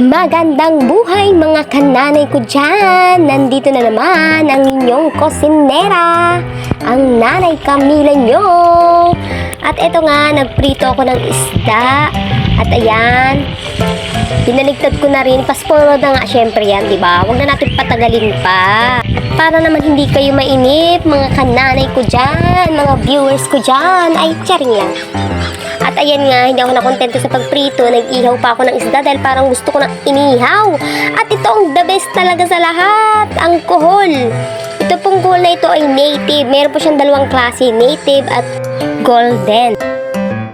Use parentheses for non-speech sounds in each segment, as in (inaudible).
Magandang buhay mga kananay ko dyan! Nandito na naman ang inyong kosinera, ang nanay Camila nyo. At eto nga, nagprito ako ng isda. At ayan, Binaligtad ko na rin. Fast na nga syempre yan, di ba? Huwag na natin patagalin pa. Para naman hindi kayo mainip, mga kananay ko dyan, mga viewers ko dyan. Ay, charing lang. At ayan nga, hindi ako nakontento sa pagprito. Nag-ihaw pa ako ng isda dahil parang gusto ko ng inihaw. At ito ang the best talaga sa lahat, ang kuhol. Ito pong kuhol na ito ay native. Meron po siyang dalawang klase, native at golden.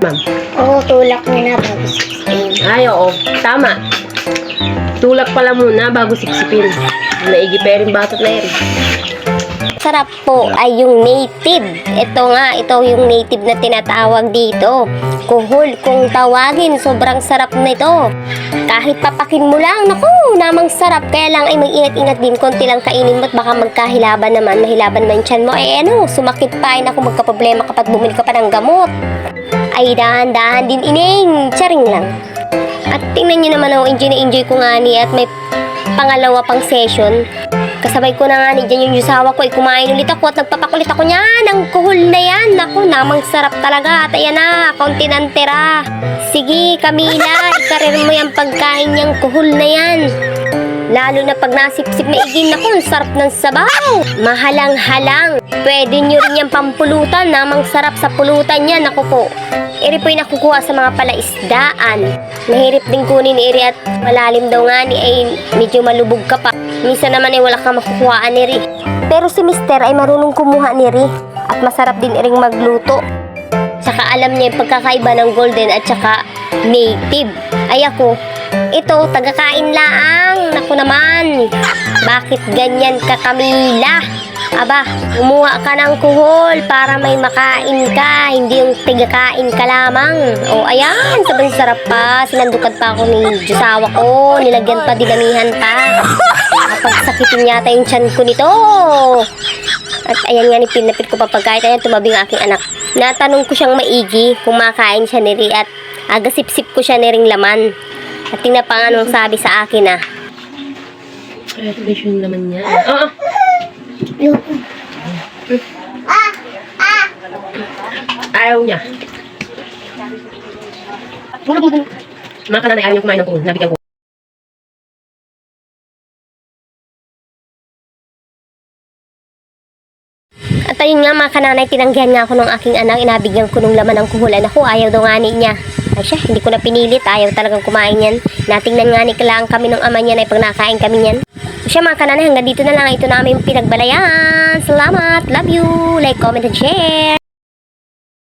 Ma'am. Oo, tulak mo na bago 16. Ay, oo. Tama. Tulak pala muna bago siksipin. Naigi pa rin batot na yan. Sarap po ay yung native. Ito nga, ito yung native na tinatawag dito. Kuhol kung tawagin, sobrang sarap nito. Kahit papakin mo lang, naku, namang sarap. Kaya lang ay mag-ingat-ingat din, konti lang kainin mo at baka magkahilaban naman, mahilaban man tiyan mo. Eh ano, sumakit pa, ay naku, magkaproblema kapag bumili ka pa ng gamot. Ay, dahan-dahan din ining, charing lang. At tingnan nyo naman ako, enjoy na enjoy ko nga ni at may pangalawa pang session. Kasabay ko na nga ni dyan yung yusawa ko, ay kumain ulit ako at nagpapakulit ako niyan. Ang kuhol na yan. Naku, namang sarap talaga. At ayan na, kaunti ng tira. Sige, Camila, (laughs) ikarir mo yung pagkain niyang kuhol na yan. Lalo na pag nasipsip maigin ako, ang sarap ng sabaw. Mahalang-halang. Pwede nyo rin yung pampulutan, namang sarap sa pulutan yan. Ako po, iri po yung nakukuha sa mga palaisdaan. Mahirap din kunin ni iri at malalim daw nga ni ay medyo malubog ka pa. Minsan naman ay wala kang makukuhaan ni iri. Pero si Mister ay marunong kumuha ni iri at masarap din iring magluto. Tsaka alam niya yung pagkakaiba ng golden at tsaka native. Ay ako, ito, tagakain laang. Naku naman. Bakit ganyan ka, Camila? Aba, umuha ka ng kuhol para may makain ka, hindi yung tigakain ka lamang. O ayan, sobrang sarap pa. Sinandukan pa ako ni Diyosawa ko, nilagyan pa dinamihan pa. Kapag sakitin yata yung tiyan ko nito. At ayan nga ni pinapit ko pa. Ayan, tumabi ang aking anak. Natanong ko siyang maigi kung makain siya ni Ri at agasip-sip ko siya ni ring laman. At tingnan pa nga sabi sa akin ah. Kaya ito yung naman niya. Oo. Ayaw niya. Mga kananay, ayaw niyo kumain ng tuhod. Nabigyan ko. At ayun nga mga kananay, tinanggihan nga ako ng aking anak, inabigyan ko ng laman ng kuhulan ako, ayaw daw nga ni niya. Ay siya, hindi ko na pinilit, ayaw talagang kumain yan. Natingnan nga ni kailangan kami ng ama niya na ipag nakain kami yan. Siya mga kananay, hanggang dito na lang ito namin pinagbalayan. Salamat, love you, like, comment, and share.